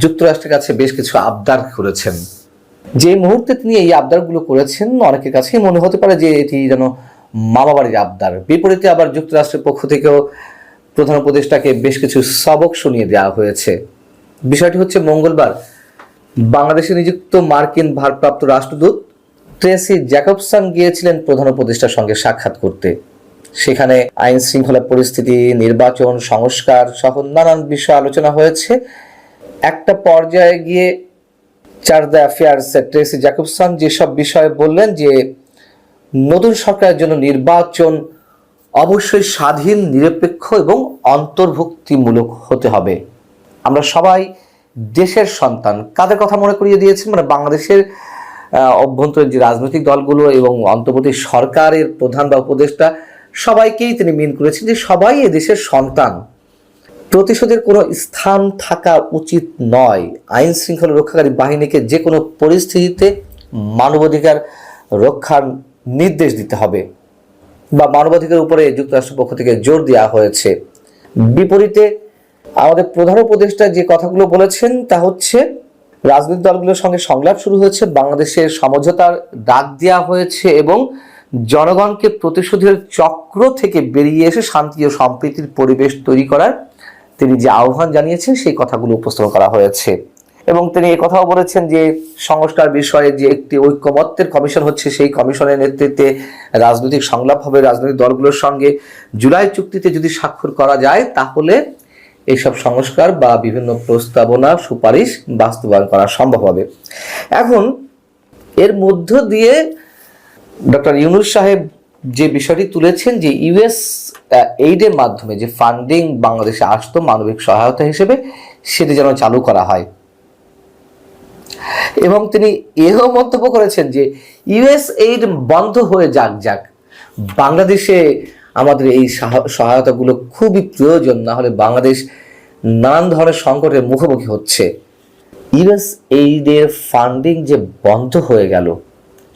যুক্তরাষ্ট্রের কাছে বেশ কিছু আবদার করেছেন। যে মুহূর্তে তিনি এই আবদারগুলো করেছেন, অনেকের কাছেই মনে হতে পারে যে এটি যেন মামাবাড়ির আবদার। বিপরীতে আবার যুক্তরাষ্ট্রের পক্ষ থেকেও প্রধান উপদেষ্টাকে বেশ কিছু সবক শুনিয়ে দেওয়া হয়েছে। বিষয়টি হচ্ছে মঙ্গলবার, বাংলাদেশে নিযুক্ত মার্কিন ভারপ্রাপ্ত রাষ্ট্রদূত ট্রেসি জ্যাকবসন গিয়েছিলেন প্রধান উপদেষ্টার সঙ্গে সাক্ষাৎ করতে। সেখানে আইন শৃঙ্খলা পরিস্থিতি, নির্বাচন, সংস্কার সহ নানান বিষয় আলোচনা হয়েছে। একটা পর্যায়ে গিয়ে চার দ্য অ্যাফেয়ার্স ট্রেসি জ্যাকবসন যেসব বিষয়ে বললেন যে নতুন সরকারের জন্য নির্বাচন অবশ্যই স্বাধীন, নিরপেক্ষ এবং অন্তর্ভুক্তিমূলক হতে হবে। আমরা সবাই দেশের সন্তান। কাদের কথা মনে করিয়ে দিয়েছেন? মানে বাংলাদেশের অভ্যন্তরীণ যে রাজনৈতিক দলগুলো এবং অন্তর্বর্তী সরকারের প্রধান বা উপদেষ্টা, সবাইকেই তিনি মিন করেছেন যে সবাই এ দেশের সন্তান। প্রতিশোধের কোনো স্থান থাকা উচিত নয়। আইন শৃঙ্খলা রক্ষাকারী বাহিনীকে যে কোনো পরিস্থিতিতে মানবাধিকার রক্ষার নির্দেশ দিতে হবে বা মানবাধিকার উপরে যুক্তরাষ্ট্র পক্ষ থেকে জোর দেওয়া হয়েছে। বিপরীতে আমাদের প্রধান উপদেষ্টা যে কথাগুলো বলেছেন তা হচ্ছে, রাজনৈতিক দলগুলোর সঙ্গে সংলাপ শুরু হয়েছে, বাংলাদেশের সমঝোতার ডাক দেওয়া হয়েছে এবং জনগণকে প্রতিশোধের চক্র থেকে বেরিয়ে এসে শান্তি ও সম্প্রীতির পরিবেশ তৈরি করার তিনি যে আহ্বান জানিয়েছেন, সেই কথাগুলো উপস্থাপন করা হয়েছে। এবং তিনি কথাও বলেছেন যে, সংস্কার বিষয়ে যে একটি ঐক্যমত্যের কমিশন হচ্ছে, সেই কমিশনের নেতৃত্বে রাজনৈতিক সংলাপ হবে। রাজনৈতিক দলগুলোর সঙ্গে জুলাই চুক্তিতে যদি স্বাক্ষর করা যায়, তাহলে এইসব সংস্কার বা বিভিন্ন প্রস্তাবনা সুপারিশ বাস্তবায়ন করা সম্ভব হবে। এখন এর মধ্য দিয়ে ডক্টর ইউনুস সাহেব যে বিষয়টি তুলেছেন যে ইউএস এইডের মাধ্যমে যে ফান্ডিং বাংলাদেশে আসতো মানবিক সহায়তা হিসেবে, সেটি যেন চালু করা হয়। এবং তিনি এও মন্তব্য করেছেন যে ইউএস এইড বন্ধ হয়ে যাক যাক। বাংলাদেশে আমাদের এই সাহা- সহায়তাগুলো খুবই প্রয়োজন, না হলে বাংলাদেশ নানান ধরনের সংকটের মুখোমুখি হচ্ছে। ইউএস এইডের ফান্ডিং যে বন্ধ হয়ে গেল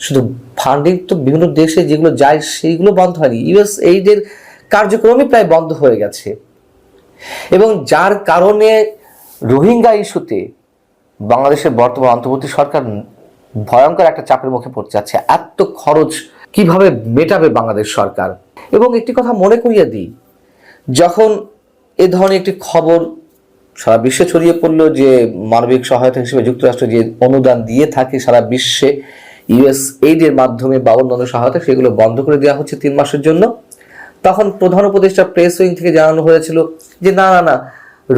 শুধু ফান্ডিং তো বিভিন্ন দেশে যেগুলো যায় সেইগুলো বন্ধ হয়নি। ইউএস এইডের কার্যক্রমই প্রায় বন্ধ হয়ে গেছে। এবং যার কারণে রোহিঙ্গা ইস্যুতে বাংলাদেশের বর্তমান অন্তর্বর্তী সরকার ভয়ঙ্কর একটা চাপের মুখে পড়তে যাচ্ছে। এত খরচ কীভাবে মেটাবে বাংলাদেশ সরকার? এবং একটি কথা মনে করিয়ে দিই, যখন এ ধরনের একটি খবর সারা বিশ্বে ছড়িয়ে পড়ল যে মানবিক সহায়তা হিসেবে যুক্তরাষ্ট্র যে অনুদান দিয়ে থাকে সারা বিশ্বে ইউএস এইডের মাধ্যমে বা অন্যান্য সহায়তা সেগুলো বন্ধ করে দেওয়া হচ্ছে তিন মাসের জন্য। তখন প্রধান উপদেষ্টা প্রেস উইং থেকে জানানো হয়েছিল যে, না না না,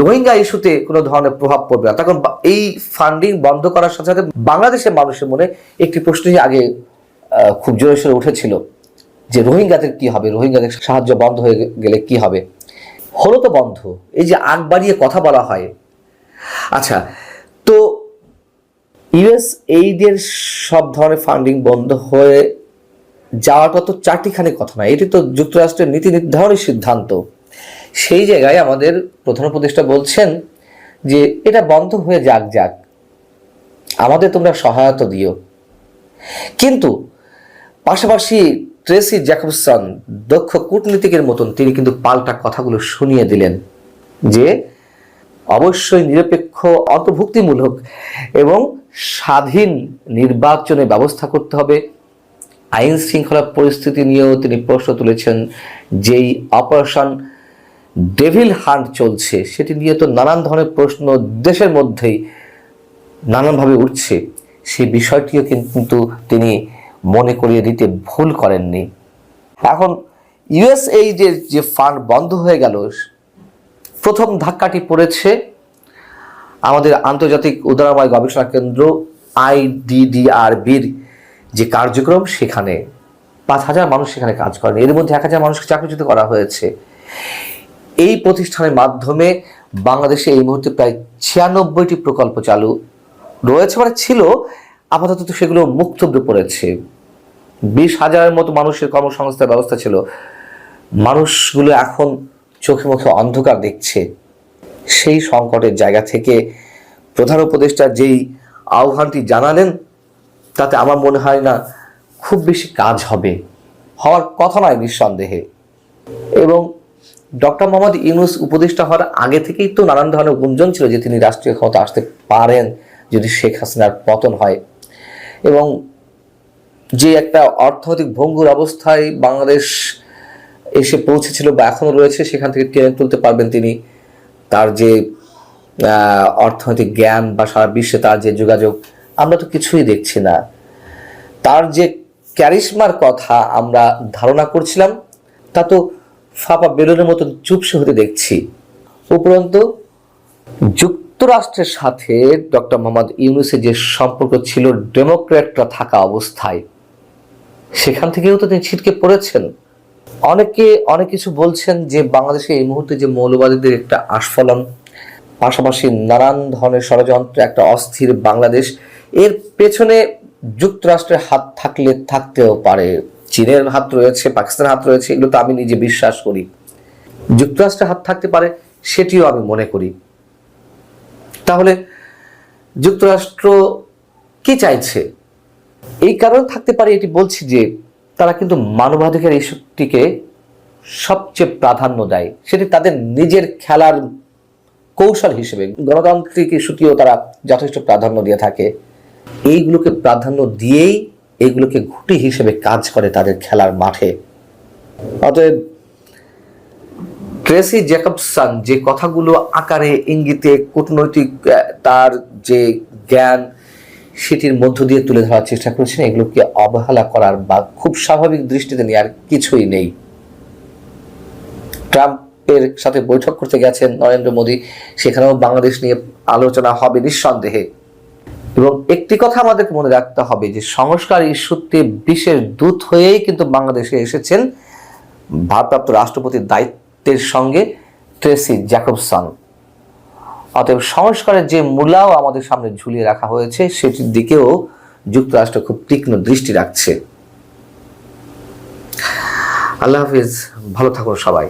রোহিঙ্গা ইস্যুতে কোনো ধরনের প্রভাব পড়বে না। তখন এই ফান্ডিং বন্ধ করার সাথে সাথে বাংলাদেশের মানুষের মনে একটি প্রশ্নই আগে খুব জোরে সোরে উঠেছিল যে, রোহিঙ্গাদের কি হবে? রোহিঙ্গাদের সাহায্য বন্ধ হয়ে গেলে কি হবে? হলো তো বন্ধ। এই যে আগ বাড়িয়ে কথা বলা হয়। আচ্ছা ইউএস এইডের সব ধরনের ফান্ডিং বন্ধ হয়ে যাওয়াটা তো চারটিখানি কথা না এটি তো যুক্তরাষ্ট্রের নীতি নির্ধারণী সিদ্ধান্ত। সেই জায়গায় আমাদের প্রধান উপদেষ্টা বলছেন যে, এটা বন্ধ হয়ে যাক যাক। আমাদের তোমরা সহায়তা দিও। কিন্তু পাশাপাশি ট্রেসি জ্যাকবসন দক্ষ কূটনীতিকের মতন তিনি কিন্তু পাল্টা কথাগুলো শুনিয়ে দিলেন যে, অবশ্যই নিরপেক্ষ অন্তর্ভুক্তিমূলক এবং স্বাধীন নির্বাচনের ব্যবস্থা করতে হবে। আইন শৃঙ্খলা পরিস্থিতি নিয়েও তিনি প্রশ্ন তুলেছেন যেই অপারেশন ডেভিল হান্ট চলছে, সেটি নিয়ে তো নানান ধরনের প্রশ্ন দেশের মধ্যেই নানানভাবে উঠছে। সেই বিষয়টিও কিন্তু তিনি মনে করিয়ে দিতে ভুল করেননি। এখন ইউএসএইডের যে ফান্ড বন্ধ হয়ে গেল, প্রথম ধাক্কাটি পড়েছে আমাদের আন্তর্জাতিক উদারময় গবেষণা কেন্দ্র আইডিডিআরবির যে কার্যক্রম, সেখানে পাঁচ হাজার মানুষ সেখানে কাজ করেন। এর মধ্যে এক হাজার মানুষকে চাকরিচ্যুত করা হয়েছে। এই প্রতিষ্ঠানের মাধ্যমে বাংলাদেশে এই মুহূর্তে প্রায় ছিয়ানব্বইটি প্রকল্প চালু রয়েছে মানে ছিল। আপাতত তো সেগুলো মুক্তব্য পড়েছে। বিশ হাজারের মতো মানুষের কর্মসংস্থার ব্যবস্থা ছিল। মানুষগুলো এখন চোখে মুখে অন্ধকার দেখছে। সেই সংকটের জায়গা থেকে প্রধান উপদেষ্টা যেই আহ্বানটি জানালেন, তাতে আমার মনে হয় না খুব বেশি কাজ হবে। হওয়ার কথা নয় নিঃসন্দেহে। এবং ডক্টর মোহাম্মদ ইউনুস উপদেষ্টা হওয়ার আগে থেকেই তো নানান ধরনের গুঞ্জন ছিল যে তিনি রাষ্ট্রীয় ক্ষমতা আসতে পারেন যদি শেখ হাসিনার পতন হয়। এবং যে একটা অর্থনৈতিক ভঙ্গুর অবস্থায় বাংলাদেশ এসে পৌঁছেছিল বা এখনও রয়েছে, সেখান থেকে টেনে তুলতে পারবেন তিনি। তার যে অর্থনৈতিক জ্ঞান বা সারা বিশ্বে তার যে যোগাযোগ, আমরা তো কিছুই দেখছি না। তার যে ক্যারিশমার কথা আমরা ধারণা করছিলাম, তা তো ফাঁপা বেলুনের মতন চুপসে হতে দেখছি। উপরন্তু, যুক্তরাষ্ট্রের সাথে ডক্টর মোহাম্মদ ইউনুসের যে সম্পর্ক ছিল, ডেমোক্র্যাটরা থাকা অবস্থায়, সেখান থেকেও তো তিনি ছিটকে পড়েছেন। অনেকে, অনেক কিছু বলছেন যে বাংলাদেশে এই মুহূর্তে যে মৌলবাদীদের একটা আস্ফলন, পাশাপাশি নানান ধরনের ষড়যন্ত্র একটা অস্থির বাংলাদেশ, এর পেছনে যুক্তরাষ্ট্রের হাত থাকলে থাকতেও পারে। চীনের হাত রয়েছে, পাকিস্তানের হাত রয়েছে, এগুলো তো আমি নিজে বিশ্বাস করি। যুক্তরাষ্ট্রের হাত থাকতে পারে, সেটিও আমি মনে করি। তাহলে যুক্তরাষ্ট্র কি চাইছে? এই কারণে থাকতে পারে, এটি বলছি যে তারা কিন্তু মানবাধিকার ইস্যুটিকে সবচেয়ে প্রাধান্য দেয়। সেটি তাদের নিজের খেলার কৌশল হিসেবে। গণতান্ত্রিক ইস্যুটিও তারা যথেষ্ট প্রাধান্য দিয়ে থাকে। এইগুলোকে প্রাধান্য দিয়েই এইগুলোকে ঘুঁটি হিসেবে কাজ করে তাদের খেলার মাঠে। অতএব ট্রেসি জ্যাকবসন যে কথাগুলো আকারে ইঙ্গিতে কূটনৈতিক তার যে জ্ঞান সেটির মধ্য দিয়ে তুলে ধরার চেষ্টা করেছেন, এগুলোকে অবহেলা করার বা খুব স্বাভাবিক দৃষ্টিতে নেওয়ার কিছুই নেই। ট্রাম্পের সাথে বৈঠক করতে গেছেন নরেন্দ্র মোদী, সেখানেও বাংলাদেশ নিয়ে আলোচনা হবে নিঃসন্দেহে। এবং একটি কথা আমাদেরকে মনে রাখতে হবে যে, সংস্কার ইস্যুতে বিশেষ দূত হয়েই কিন্তু বাংলাদেশে এসেছেন ভারপ্রাপ্ত রাষ্ট্রপতির দায়িত্বের সঙ্গে ট্রেসি জ্যাকবসন। অতএব সংস্কারের যে মূলাও আমাদের সামনে ঝুলিয়ে রাখা হয়েছে, সেটির দিকেও যুক্তরাষ্ট্র খুব তীক্ষ্ণ দৃষ্টি রাখছে। আল্লাহ হাফিজ, ভালো থাকুন সবাই।